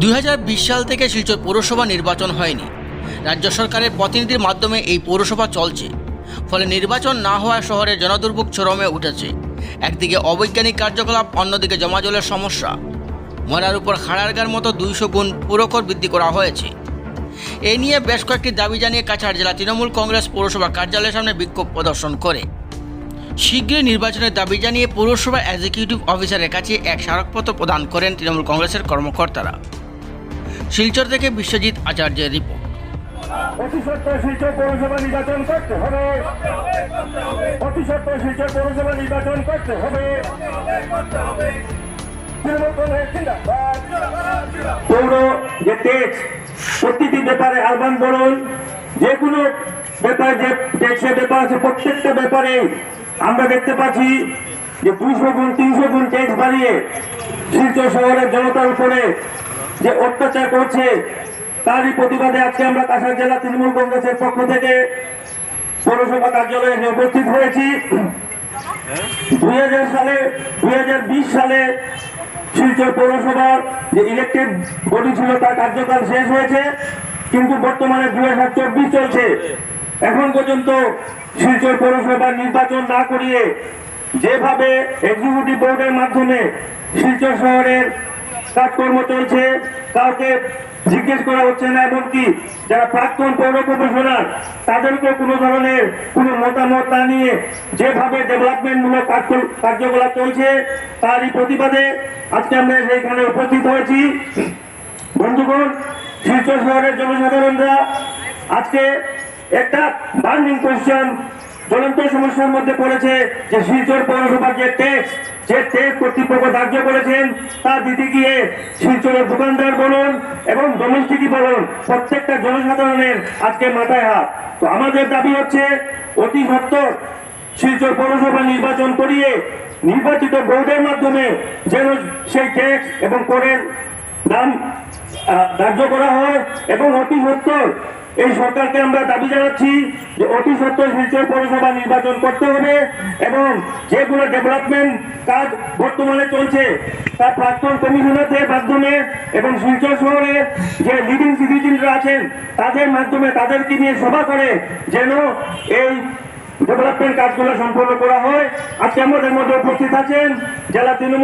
দুই হাজার বিশ সাল থেকে শিলচর পৌরসভা নির্বাচন হয়নি। রাজ্য সরকারের প্রতিনিধির মাধ্যমে এই পৌরসভা চলছে। ফলে নির্বাচন না হওয়া শহরে জনদুর্ভোগ চরমে উঠেছে। একদিকে অবৈজ্ঞানিক কার্যকলাপ, অন্যদিকে জমাজলের সমস্যা। মরার উপর খাড়ারগার মতো দুইশো গুণ পুরকর বৃদ্ধি করা হয়েছে। এ নিয়ে বেশ কয়েকটি দাবি জানিয়ে কাছাড় জেলা তৃণমূল কংগ্রেস পৌরসভা কার্যালয়ের সামনে বিক্ষোভ প্রদর্শন করে। শীঘ্রই নির্বাচনের দাবি জানিয়ে পৌরসভা এক্সিকিউটিভ অফিসারের কাছে এক স্মারকপত্র প্রদান করেন তৃণমূল কংগ্রেসের কর্মকর্তারা। শিলচর থেকে বিশ্বজিৎ আচার্যের রিপোর্ট। পৌরসভা নির্বাচন করতে হবে। পৌরসভা করতে হবে। পৌর ব্যাপারে আহ্বান বলুন। যে কোনো ব্যাপার যে ট্যাক্সের ব্যাপার আছে, প্রত্যেকটা ব্যাপারে আমরা দেখতে পাচ্ছি যে দুশো গুণ, তিনশো গুণ ট্যাক্স বাড়িয়ে শিলচর শহরের জনতার উপরে যে অত্যাচার করছে, তারই প্রতিবাদে আজকে আমরা কাছাড় জেলা তৃণমূল কংগ্রেসের পক্ষ থেকে পৌরসভা কার্যালয়ে এসে উপস্থিত হয়েছি। দুই হাজার সালে, দুই হাজার বিশ সালে শিলচর পৌরসভার যে ইলেকটেড বডি ছিল, তার কার্যকাল শেষ হয়েছে, কিন্তু বর্তমানে দুই হাজার চব্বিশ চলছে। এখন পর্যন্ত শিলচর পৌরসভার নির্বাচন না করিয়ে যেভাবে এক্সিকিউটিভ বোর্ডের মাধ্যমে শিলচর শহরের কাজকর্ম চলছে, কাউকে জিজ্ঞেস করা হচ্ছে না, এমনকি যারা প্রাক্তন পৌর কমিশনার তাদেরকে কোনো ধরনের কোনো মতামত না নিয়ে যেভাবে ডেভেলপমেন্টমূলক কার্য- কার্যকলাপ চলছে, তারই প্রতিবাদে আজকে আমরা সেইখানে উপস্থিত হয়েছি। বন্ধুগণ, শিলচর শহরের জনসাধারণরা আজকে একটা বার্নিং কোয়েশ্চেন জ্বলন্ত সমস্যার মধ্যে পড়েছে যে শিলচর পৌরসভার যে ট্যাক্স যে ট্যাক্স কর্তৃপক্ষ ধার্য করেছেন তা দিতে গিয়ে শিলচরের দোকানদার বলুন এবং ডোমেস্টিকই বলুন প্রত্যেকটা জনসাধারণের আজকে মাথায় হাত। তো আমাদের দাবি হচ্ছে অতি সত্তর শিলচর পৌরসভা নির্বাচন করিয়ে নির্বাচিত বোর্ডের মাধ্যমে যেন সেই ট্যাক্স এবং করের আহ, ধার্য করা হয় এবং অতি সত্তর এই সরকারকে আমরা দাবি জানাচ্ছি যে অতি সত্তর শিলচর পৌরসভা নির্বাচন করতে হবে এবং যেগুলো ডেভেলপমেন্ট কাজ বর্তমানে চলছে তার প্রাক্তন কমিশনারদের মাধ্যমে এবং শিলচর শহরে যে লিডিং সিটিজেনরা আছেন, তাদের মাধ্যমে তাদেরকে নিয়ে সভা করে যেন এই ডেভেলপমেন্ট কাজগুলো সম্পন্ন করা হয়। আজকে আমাদের মধ্যে উপস্থিত আছেন জেলা তৃণমূল